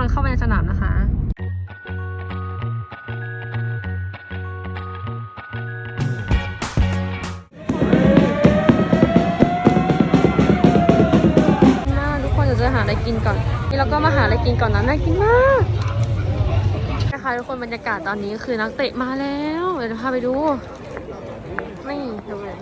ำลังเข้าไปในสนามนะคะน่าทุกคนเดี๋ยวจะหาอะไรกินก่อน นี่เราก็มาหาอะไรกินก่อนนะน่ากินมากนะคะทุกคนบรรยากาศตอนนี้คือนักเตะมาแล้วเดี๋ยวจะพาไปดูนี่ดูเลย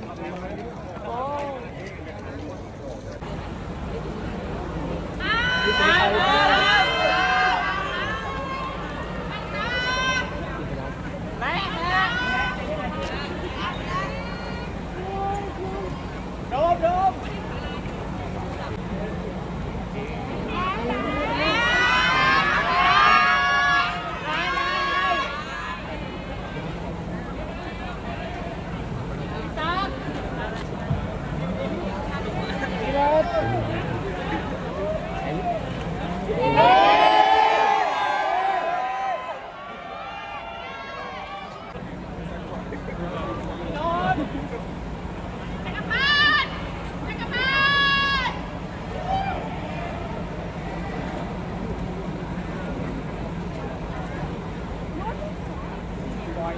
ก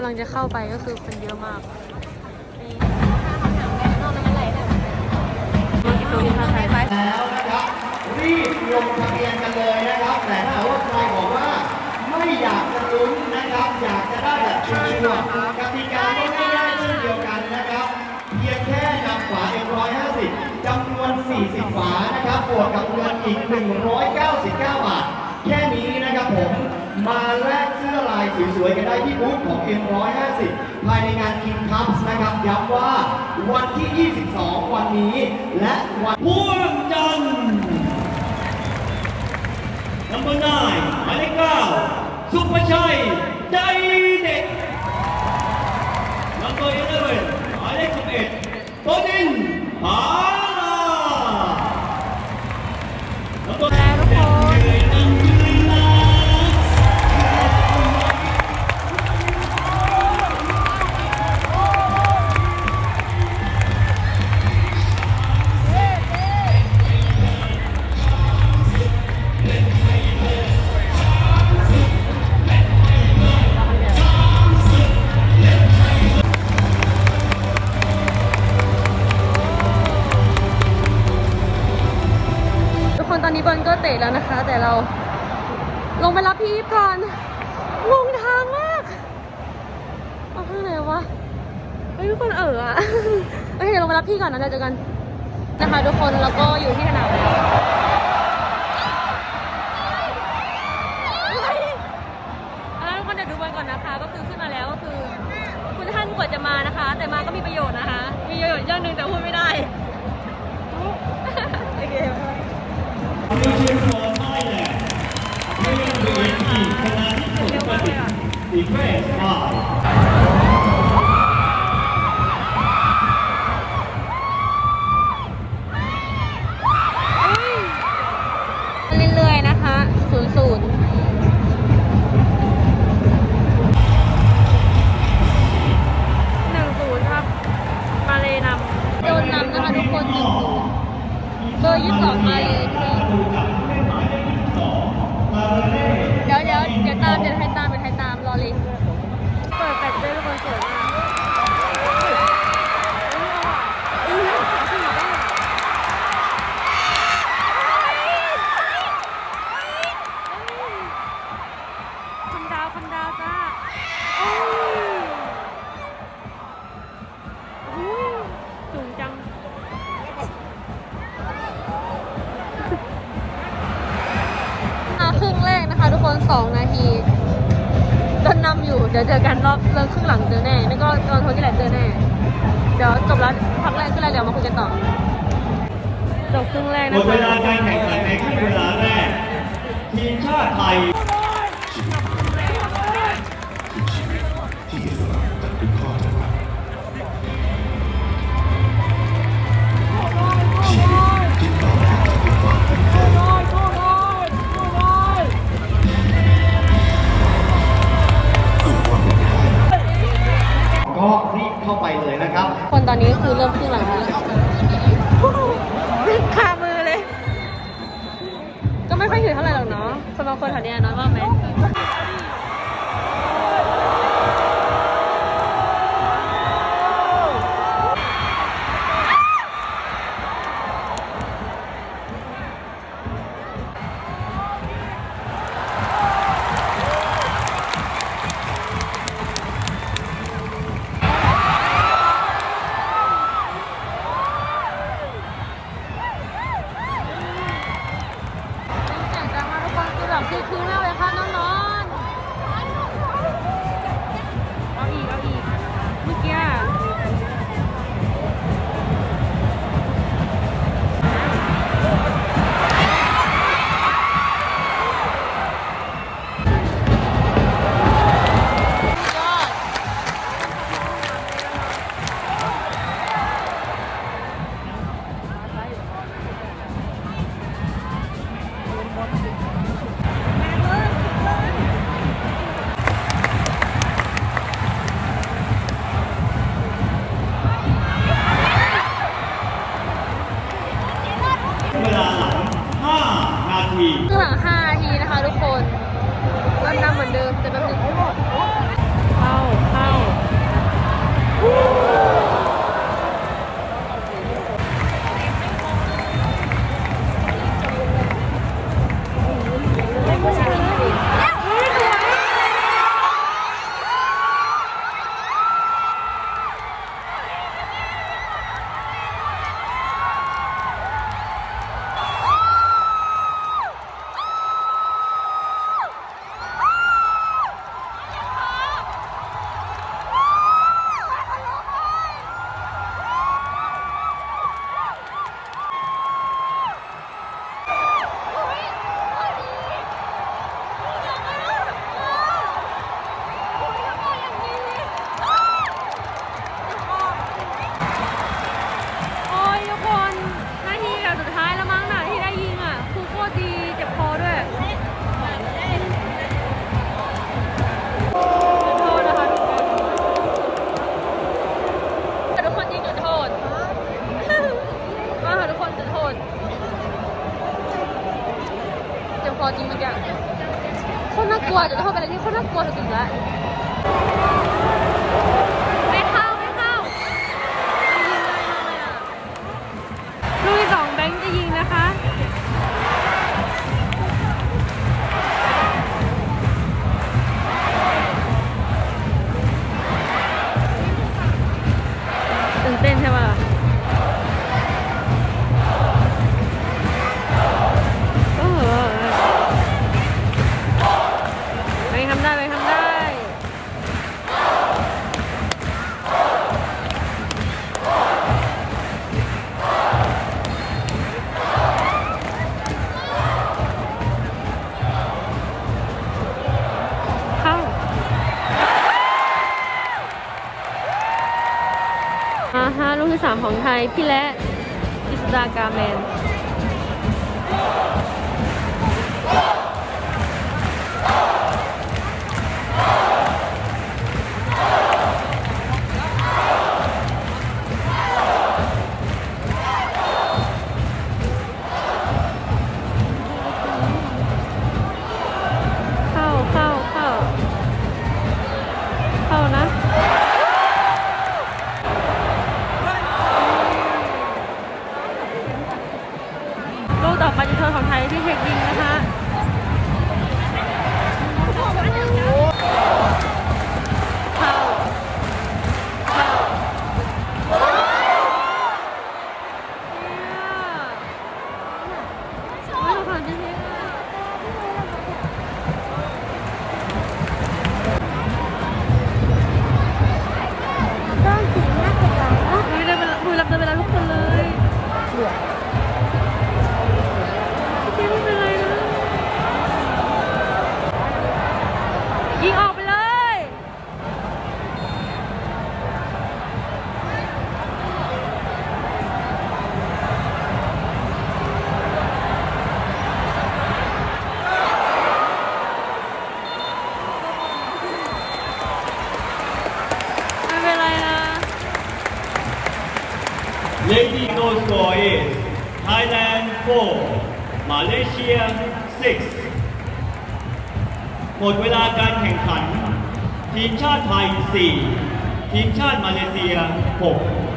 ำลังจะเข้าไปก็คือคนเยอะมากแล้วนะครับรีบลงทะเบียนกันเลยนะครับ แต่ถ้าว่าใครบอกว่าไม่อยากจะลุ้นนะครับ อยากจะได้แบบชัวร์ วกกับเงินอีก 199 บาท แค่นี้นะครับผม มาแลกเสื้อลายสวยๆกันได้ที่บูธของ M150 ภายในงาน King Cups นะครับ ย้ำว่าวันที่ 22 วันนี้ และวันพ่วงจันทร์ Number 9หมายเลข9สุภชัย ใจเด็ด Number 11หมายเลข11โตจินผา เตะแล้วนะคะ แต่เราลงไปรับพี่อีฟก่อนงงทางมากเอาข้างไหนวะเฮ้ยทุกคนเอออะโอเคเดี๋ยวลงไปรับพี่ก่อนนะเดี๋ยวเจอกันนะคะทุกคนแล้วก็อยู่ที่สนามแล้วทุกคนเดี๋ยวดูบอลก่อนนะคะ ก็คือขึ้นมาแล้วก็คือ คุณท่านกว่าจะมานะคะ แต่มาก็มีประโยชน์นะคะ มีประโยชน์เรื่องหนึ่งแต่พูดไม่ได้ ฐ์อีเสองนาทีต้นนำอยู่ เดี๋ยวเจอกันรอบเริ่มครึ่งหลังเจอแน่ไม่ก็ตอนทนที่แหลเจอแน่ เดี๋ยวจบแล้วพักแรกขึ้นแล้วเดี๋ยวมาคุยกันต่อ จบครึ่งแรกนะมดเวลาการแข่งขันในครึ่งเวลาแรกทีมชาติไทย ไปเลยนะครับ คนตอนนี้คือเริ่มขึ้นหลังแล้วคามือเลย ก็ไม่ค่อยถือเท่าไหร่หรอกเนาะสำหรับคนแถวเนี้ยน้อยว่าไหม เจ็บคอจริงเมื่อกี้โคตรน่ากลัวจุดโทษเป็นอะไรที่โคตรน่ากลัวสุดๆแล้วไม่เข้าไม่เข้าลูกที่สองแบงค์จะยิงนะคะ ที่สามของไทย พี่และ อิสดากาแมน Malaysia 6 หมดเวลาการแข่งขัน ทีมชาติไทย 4 ทีมชาติมาเลเซีย 6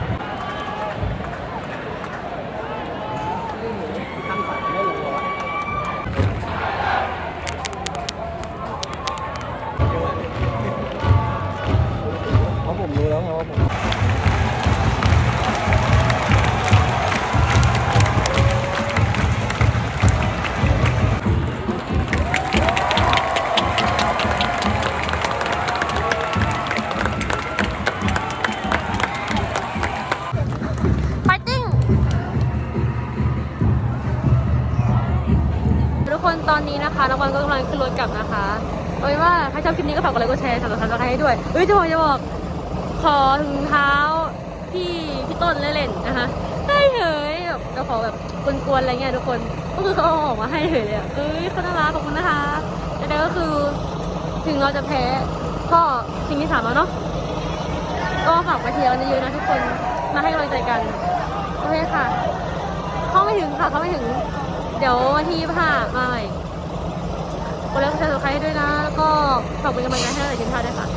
นนี้นะคะนักบอลก็กำลังขึ้นรถกลับนะคะเอาเป็นว่าใครชอบคลิปนี้ก็ฝากกดไลค์กดแชร์สำหรับใครให้ด้วยเฮ้ยจะบอกจะบอกขอถุงเท้าพี่พี่ต้นเล่นๆนะคะให้เฉยแบบจะขอแบบกวนๆอะไรเงี้ยทุกคนก็คือเขาเอาออกมาให้เฉยเลยอะเอ้ยเขาน่ารักขอบคุณนะคะแต่เดี๋ยวก็คือถึงเราจะแพ้ก็ชิงที่สามแล้วเนาะก็ฝากมาเชียร์กันเยอะๆนะทุกคนมาให้กำลังใจกันโอเคค่ะ เข้าไม่ถึงค่ะ เข้าไม่ถึง เดี๋ยววันที่ผ่ามาใหม่ กดไลค์กดแชร์สไครต์ด้วยนะ แล้วก็ฝากเป็นกำลังใจให้เราในทีมชาติด้วยค่ะ